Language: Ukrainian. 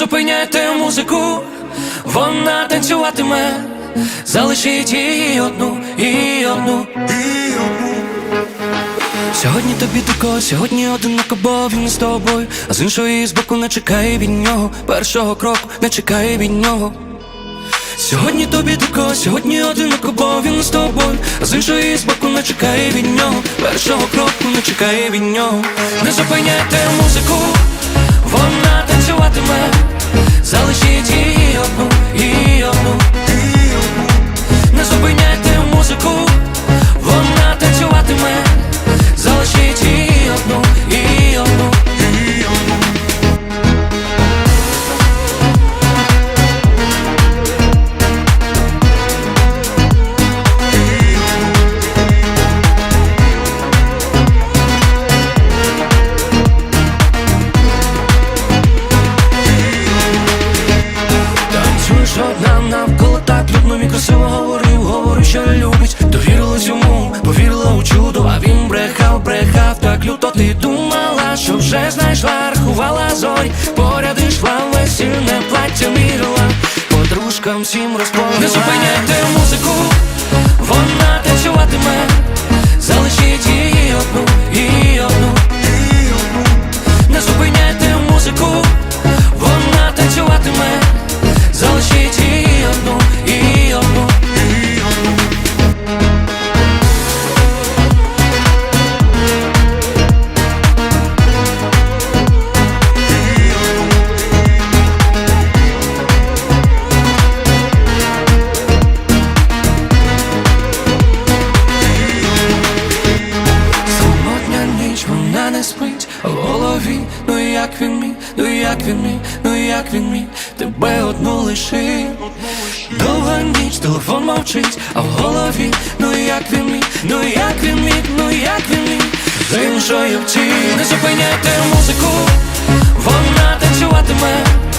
зупиняйте музику, вона танцюватиме, залишіть її одну, її одну. Сьогодні тобі тако, сьогодні одиноко, бо він з тобою, а з іншої з боку не чекає від нього, першого кроку не чекає від нього. Сьогодні тобі тако, сьогодні одиноко, бо він з тобою, а з іншої з боку не чекає від нього, першого кроку не чекає від нього. Не зупиняйте музику, вона танцюватиме, залишіть її одну. Люто ти думала, що вже знайшла, рахувала зорі Поряд ішла весільне плаття мірила. Подружкам всім розповіла. Не зупиняйте музику, як він мій, ну як він мій, тебе одну лиши. Довга ніч, телефон мовчить, а в голові, ну як він мій, ну як він мій, ну як він мій, з іншою втім Не зупиняйте музику, вона танцюватиме.